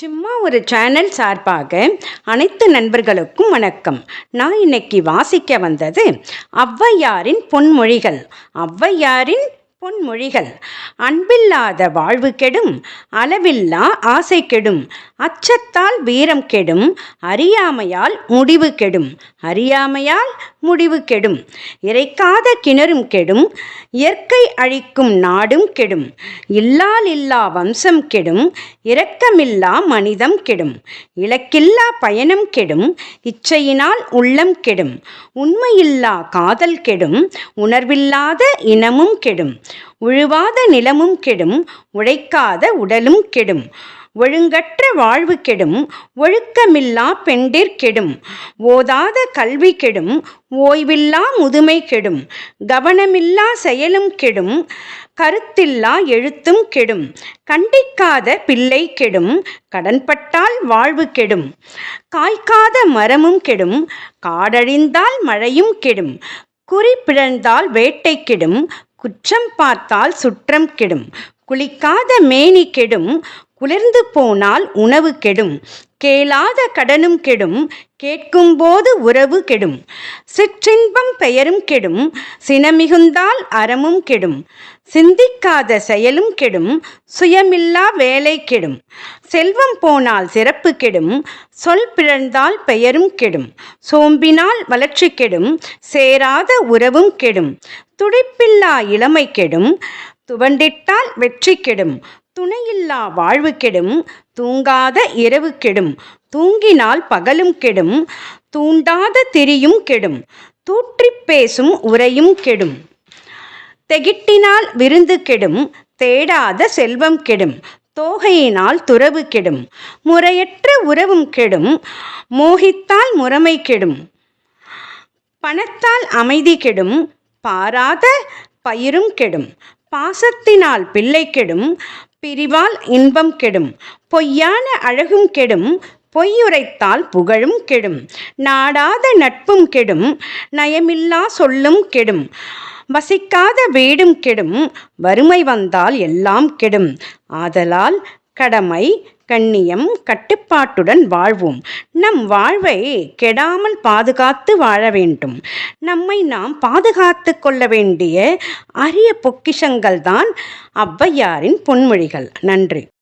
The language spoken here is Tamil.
சும்மா ஒரு சேனல் சார்பாக அனைத்து நண்பர்களுக்கும் வணக்கம். நான் இன்னைக்கு வாசிக்க வந்தது ஔவையாரின் பொன்மொழிகள். ஔவையாரின் பொன்மொழிகள். அன்பில்லாத வாழ்வு கெடும் அளவில்லா ஆசை கெடும் அச்சத்தால் வீரம் கெடும் அறியாமையால் முடிவு கெடும் அறியாமையால் முடிவு கெடும் இறைக்காத கிணறும் கெடும் இயற்கை அழிக்கும் நாடும் கெடும் இல்லால் இல்லா வம்சம் கெடும் இரக்கமில்லா மனிதம் கெடும் இலக்கில்லா பயணம் கெடும் இச்சையினால் உள்ளம் கெடும் உண்மையில்லா காதல் கெடும் உணர்வில்லாத இனமும் கெடும் உழுவாத நிலமும் கெடும் உழைக்காத உடலும் கெடும். ஒழுங்கற்ற வாழ்வு கெடும் ஒழுக்கமில்லா பெண்டிற் கெடும். ஓதாத கல்வி கெடும் ஓய்வில்லா முதுமை கெடும். கவனமில்லா செயலும் கெடும் கருத்தில்லா எழுத்தும் கெடும். கண்டிக்காத பிள்ளை கெடும் கடன்பட்டால் வாழ்வு கெடும். காய்க்காத மரமும் கெடும் காடழிந்தால் மழையும் கெடும். குறி பிழந்தால் வேட்டை கெடும் குற்றம் பார்த்தால் சுற்றம் கெடும். குளிக்காத மேனி கெடும். குளிர்ந்து போனால் உணவு கெடும். கேளாத கடனும் கெடும். கேட்கும்போது உறவு கெடும். சிற்றின்பம் பெயரும் கெடும். சினமிகுந்தால் அறமும் கெடும். சிந்திக்காத செயலும் கெடும். சுயமில்லா வேலை கெடும். செல்வம் போனால் சிறப்பு கெடும். சொல் பிறந்தால் பெயரும் கெடும். சோம்பினால் வளர்ச்சி கெடும். சேராத உறவும் கெடும். துடிப்பில்லா இளமை கெடும். துவண்டிட்டால் வெற்றி கெடும். துணையில்லா வாழ்வு கெடும் தூங்காத இரவு கெடும் தூங்கினால் பகலும் கெடும் தூண்டாத திரியும் கெடும் தூற்றிப் பேசும் உரையும் கெடும். தெகிட்டினால் விருந்து கெடும் தேடாத செல்வம் கெடும் தோகையினால் துறவு கெடும் முறையற்ற உறவும் கெடும் மோகித்தால் முறைமை கெடும். பணத்தால் அமைதி கெடும் பாராத பயிரும் கெடும் பாசத்தினால் பிள்ளை கெடும் பிரிவால் இன்பம் கெடும். பொய்யான அழகும் கெடும் பொய்யுரைத்தால் புகழும் கெடும். நாடாத நட்பும் கெடும் நயமில்லா சொல்லும் கெடும். வசிக்காத வீடும் கெடும் வறுமை வந்தால் எல்லாம் கெடும். ஆதலால் கடமை கண்ணியம் கட்டுப்பாட்டுடன் வாழ்வோம். நம் வாழ்வை கெடாமல் பாதுகாத்து வாழ வேண்டும். நம்மை நாம் பாதுகாத்து கொள்ள வேண்டிய அரிய பொக்கிஷங்கள் தான் ஔவையாரின் பொன்மொழிகள். நன்றி.